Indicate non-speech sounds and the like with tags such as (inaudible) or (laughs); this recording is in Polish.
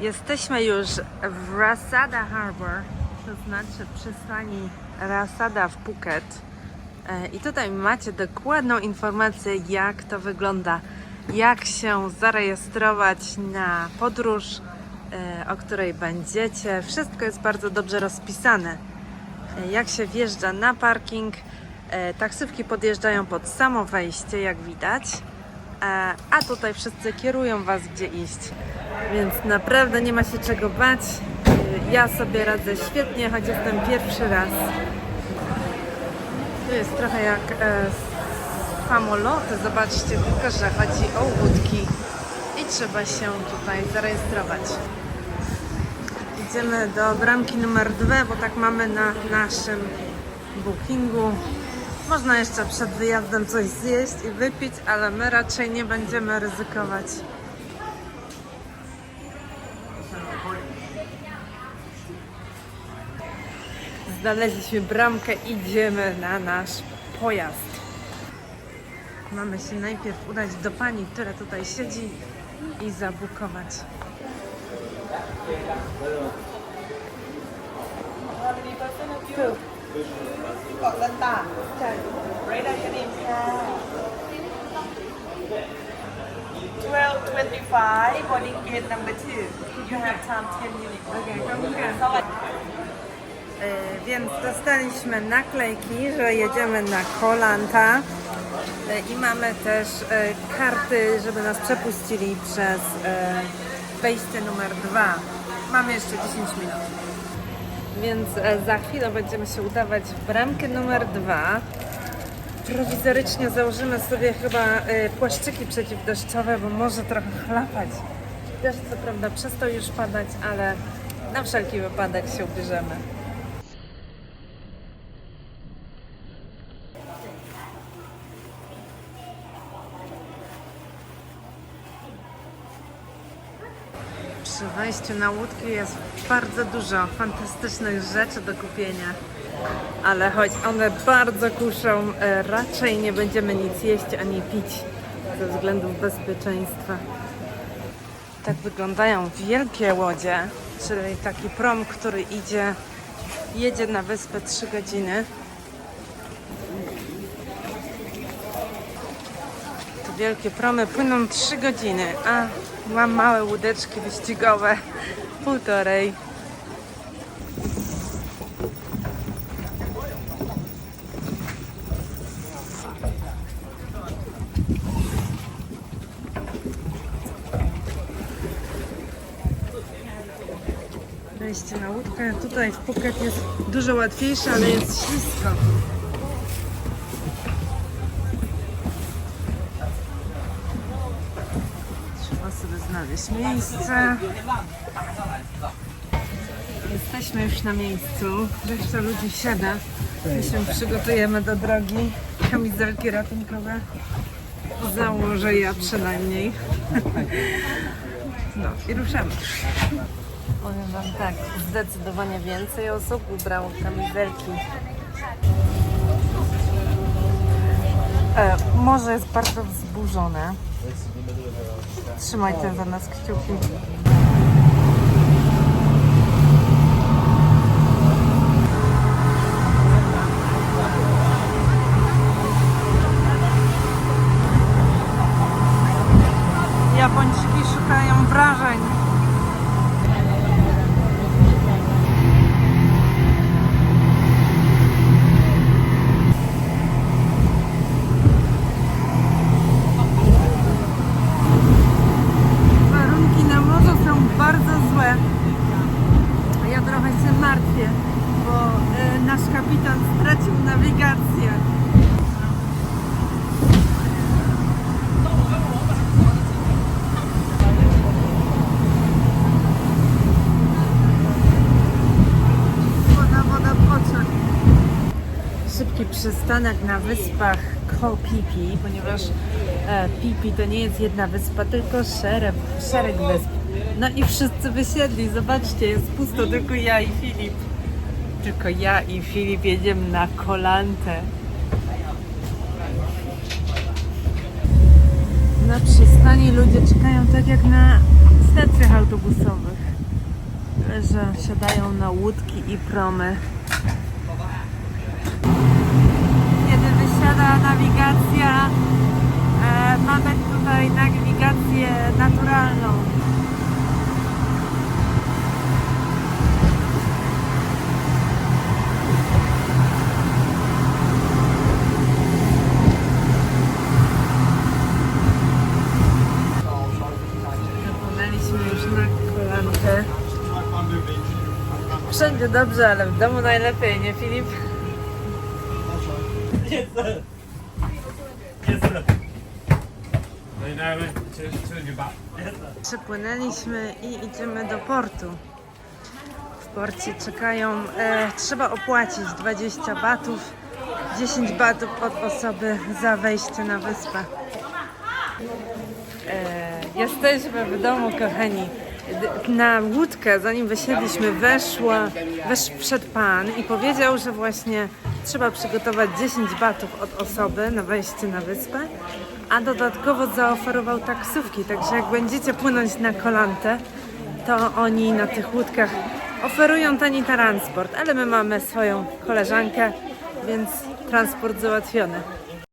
Jesteśmy już w Rasada Harbor, to znaczy przystani Rasada w Phuket. E, I tutaj macie dokładną informację, jak to wygląda, jak się zarejestrować na podróż, e, o której będziecie. Wszystko jest bardzo dobrze rozpisane. E, Jak się wjeżdża na parking, taksówki podjeżdżają pod samo wejście, jak widać. A tutaj wszyscy kierują Was, gdzie iść. Więc naprawdę nie ma się czego bać. E, Ja sobie radzę świetnie, choć jestem pierwszy raz. Tu jest trochę jak e. Zobaczcie, tylko że chodzi o łódki i trzeba się tutaj zarejestrować. Idziemy do bramki numer 2, bo tak mamy na naszym bookingu. Można jeszcze przed wyjazdem coś zjeść i wypić, ale my raczej nie będziemy ryzykować. Znaleźliśmy bramkę, idziemy na nasz pojazd. Mamy się najpierw udać do pani, która tutaj siedzi i zabukować. Two. 25, boarding gate number 2. You have time 10 minutes. Okay, come here. Więc dostaliśmy naklejki, że jedziemy na Kolanta e, i mamy też e, karty, żeby nas przepuścili przez e, wejście numer 2. Mamy jeszcze 10 minut. Więc za chwilę będziemy się udawać w bramkę numer 2. Prowizorycznie założymy sobie chyba e, płaszczyki przeciwdeszczowe, bo może trochę chlapać. Deszcz co prawda przestał już padać, ale na wszelki wypadek się ubierzemy. Przy wejściu na łódki jest bardzo dużo fantastycznych rzeczy do kupienia. Ale choć one bardzo kuszą, e, raczej nie będziemy nic jeść ani pić ze względów bezpieczeństwa. Tak wyglądają wielkie łodzie, czyli taki prom, który idzie, jedzie na wyspę 3 godziny. Te wielkie promy płyną 3 godziny, a mam małe łódeczki wyścigowe półtorej. Wejście na łódkę. Tutaj w Phuket jest dużo łatwiejsze, ale jest ślisko. Trzeba sobie znaleźć miejsce. Jesteśmy już na miejscu. Jeszcze ludzi siada. My się przygotujemy do drogi. Kamizelki ratunkowe. Założę ja przynajmniej. (laughs) No i ruszamy. Powiem Wam tak, zdecydowanie więcej osób ubrało kamizelki. E, morze jest bardzo wzburzone. Trzymajcie za nas kciuki. Szybki przystanek na wyspach Koh Phi, ponieważ e, Phi to nie jest jedna wyspa, tylko szereg, szereg wysp. No i wszyscy wysiedli, zobaczcie, jest pusto, tylko ja i Filip. Tylko ja i Filip jedziemy na kolantę. Na przystani ludzie czekają tak jak na stacjach autobusowych. że siadają na łódki i promy. Wysiada nawigacja, e, mamy tutaj nawigację naturalną. Wszędzie dobrze, ale w domu najlepiej, nie Filip? No i i idziemy do portu. W porcie czekają, e, trzeba opłacić 20 batów, 10 batów od osoby za wejście na wyspę. E, jesteśmy w domu, kochani. Na łódkę, zanim wysiedliśmy, weszła, wesz, wszedł pan i powiedział, że właśnie trzeba przygotować 10 batów od osoby na wejście na wyspę, a dodatkowo zaoferował taksówki, także jak będziecie płynąć na kolantę, to oni na tych łódkach oferują tani transport, ale my mamy swoją koleżankę, więc transport załatwiony.